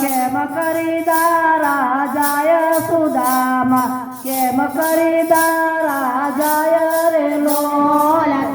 કેમ કરીદા રાજાય જાય સુદામા કેમ કરીદા રાજાય રે લોલ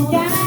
down.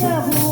yourself.